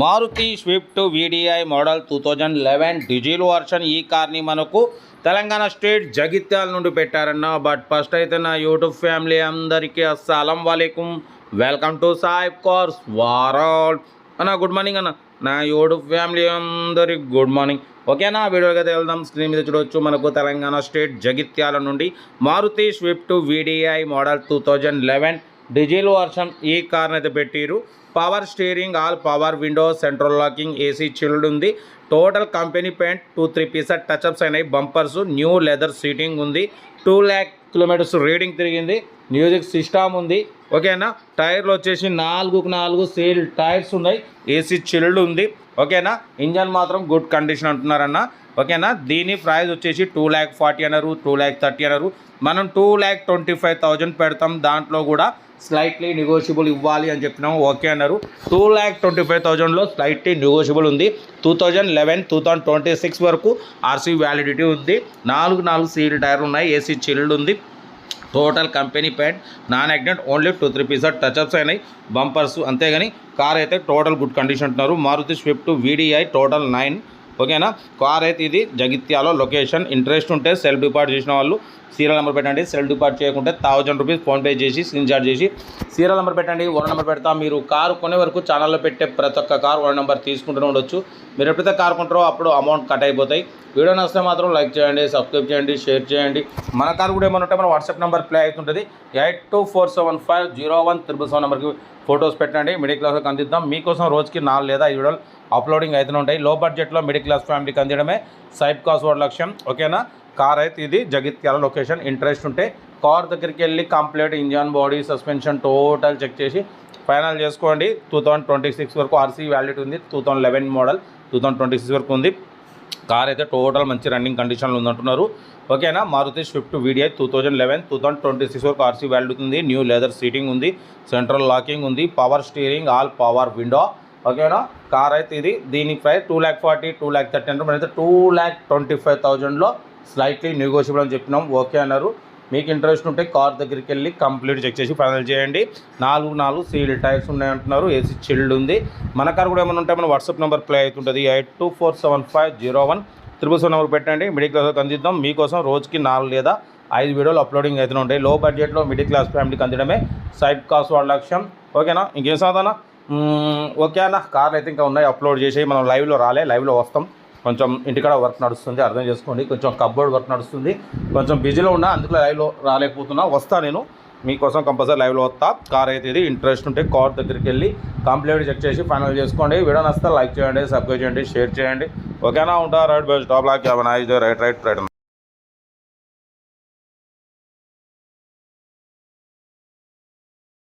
Maruti Swift VDI model two thousand eleven diesel version ఈ కార్ని మనకు తెలంగాణ స్టేట్ జగిత్యాల నుండి పెట్టారన్న. బట్ ఫస్ట్ అయితే నా యూట్యూబ్ ఫ్యామిలీ అందరికీ అస్సలం వాలేకుమ్ వెల్కమ్ టు సాయిబ్ కార్స్ వారాల్ అన్న గుడ్ మార్నింగ్ అన్న. నా యూట్యూబ్ ఫ్యామిలీ అందరికి గుడ్ మార్నింగ్ ఓకేనా వీడియోకి అయితే వెళ్దాం. స్క్రీన్ మీద చూడవచ్చు మనకు తెలంగాణ స్టేట్ జగిత్యాల నుండి Maruti Swift VDI model two thousand eleven diesel version ఈ కార్ని అయితే పెట్టిరు power steering all power window central locking AC chilled ఉంది. Total company paint two three pieces touchups అయినాయి. బంపర్స్ న్యూ లెదర్ సీటింగ్ ఉంది. టూ ల్యాక్ కిలోమీటర్స్ రీడింగ్ తిరిగింది. Music system ఉంది. ఓకేనా? టైర్లు వచ్చేసి నాలుగుకు నాలుగు సీల్ టైర్స్ ఉన్నాయి. ఏసీ చిల్డ్ ఉంది. ఓకేనా? ఇంజన్ మాత్రం గుడ్ కండిషన్ అంటున్నారన్న. ఓకేనా? దీని ప్రైస్ వచ్చేసి టూ ల్యాక్ ఫార్టీ అన్నారు టూ ల్యాక్ థర్టీ అన్నారు. మనం two lakh twenty five thousand పెడతాం. దాంట్లో కూడా స్లైట్లీ నెగోషియబుల్ ఇవ్వాలి అని చెప్పినాం. ఓకే అన్నారు. టూ ల్యాక్ ట్వంటీ ఫైవ్ థౌజండ్లో స్లైట్లీ నెగోషియబుల్ ఉంది. Two thousand eleven two thousand twenty six వరకు ఆర్సీ వ్యాలిడిటీ ఉంది. నాలుగు నాలుగు సీల్ టైర్లు ఉన్నాయి. ఏసీ చిల్డ్ ఉంది. Total company paint non accident only two three pieces touchups అయినాయి బంపర్స్ అంతేగాని కార్ అయితే టోటల్ గుడ్ కండిషన్ అంటున్నారు Maruti Swift VDI total nine. ఓకేనా? కార్ అయితే ఇది జగిత్యాలో లొకేషన్ ఇంట్రెస్ట్ ఉంటే సెల్ఫ్ డిపార్ట్ చేసిన వాళ్ళు సీరియల్ నెంబర్ పెట్టండి సెల్ఫ్ డిపార్ట్ చేయకుంటే థౌజండ్ రూపీస్ ఫోన్పే చేసి స్క్రీన్ షాట్ చేసి సీరియల్ నెంబర్ పెట్టండి ఓన్ నెంబర్ పెడతా. మీరు కారు కొనే వరకు ఛానల్లో పెట్టే ప్రతి ఒక్క కార్ ఓన్ నెంబర్ తీసుకుంటూనే ఉండొచ్చు. మీరు ఎప్పుడైతే కార్ కొంటారో అప్పుడు అమౌంట్ కట్ అయిపోతాయి. వీడియో నచ్చితే మాత్రం లైక్ చేయండి సబ్స్క్రైబ్ చేయండి షేర్ చేయండి. మన కారు కూడా ఏమైనా ఉంటే మన వాట్సాప్ నెంబర్ ప్లే అవుతుంటుంది. Eight two four seven five zero one triple seven నెంబర్కి ఫొటోస్ పెట్టండి. మిడిల్ క్లాస్కి అందిద్దాం. మీకోసం రోజుకి నాలుగు లేదా ఐదు వీడియోలు అప్లోడింగ్ అవుతూనే ఉంటాయి. లో బడ్జెట్లో మిడిల్ క్లాస్ ఫ్యామిలీకి అందించడమే సైబ్ కాస్ వాడు లక్ష్యం. ఓకేనా? కార్ అయితే ఇది జగిత్యాల లొకేషన్. ఇంట్రెస్ట్ ఉంటే కార్ దగ్గరికి వెళ్ళి complete engine body suspension total check చేసి ఫైనల్ చేసుకోండి. టూ థౌజండ్ ట్వంటీ సిక్స్ వరకు ఆర్సీ వ్యాలిడ్ ఉంది. Two thousand eleven model two thousand twenty six వరకు ఉంది. కార్ అయితే టోటల్ మంచి రన్నింగ్ కండిషన్లో ఉందంటున్నారు. ఓకేనా? Maruti Swift VDI two thousand eleven two thousand twenty six వరకు ఆర్సీ వ్యాలిడ్ ఉంది. న్యూ లెదర్ సీటింగ్ ఉంది. సెంట్రల్ లాకింగ్ ఉంది. Power steering all power window. ఓకేనా? కార్ అయితే ఇది. దీని price two lakh forty two lakh thirty అంటే అయితే టూ ల్యాక్ ట్వంటీ ఫైవ్ థౌజండ్లో స్లైట్లీ నెగోషియబుల్ అని చెప్పినాం. ఓకే అన్నారు. మీకు ఇంట్రెస్ట్ ఉంటే కార్ దగ్గరికి వెళ్ళి కంప్లీట్ చెక్ చేసి ఫైనల్ చేయండి. నాలుగు నాలుగు సీల్ టైర్స్ ఉన్నాయంటున్నారు. ఏసీ చిల్డ్ ఉంది. మన కార్ కూడా ఏమైనా ఉంటే మన వాట్సాప్ నెంబర్ ప్లే అవుతుంటుంది. Eight two four seven five zero one triple seven number పెట్టండి. మిడిల్ క్లాస్ అందిద్దాం. మీకోసం రోజుకి నాలుగు లేదా ఐదు వీడియోలు అప్లోడింగ్ అవుతూనే ఉంటాయి. లో బడ్జెట్లో మిడిల్ క్లాస్ ఫ్యామిలీకి అందించడమే. సైడ్ కాస్ట్ వాళ్ళ లక్ష్యం. ఓకేనా? ఇంకేం సాధన? ఓకే అన్న. కార్లు అయితే ఇంకా ఉన్నాయి. అప్లోడ్ చేసి మనం లైవ్లో రాలే. లైవ్లో వస్తాం. కొంచెం ఇంటికాడ వర్క్ నడుస్తుంది. అర్థం చేసుకోండి. కొంచెం కబ్బోర్డ్ వర్క్ నడుస్తుంది. కొంచెం బిజీలో ఉన్నా అందుకు లైవ్లో రాలేకపోతున్నా. వస్తా నేను. మీకోసం కంపల్సరీ లైవ్లో వస్తా. కార్ అయితే ఇది. ఇంట్రెస్ట్ ఉంటే కార్ దగ్గరికి వెళ్ళి కంప్లీట్ చెక్ చేసి ఫైనల్ చేసుకోండి. వీడియో నచ్చితే లైక్ చేయండి సబ్స్క్రైబ్ చేయండి షేర్ చేయండి. ఓకేనా ఉంటా? Right best top luck right right right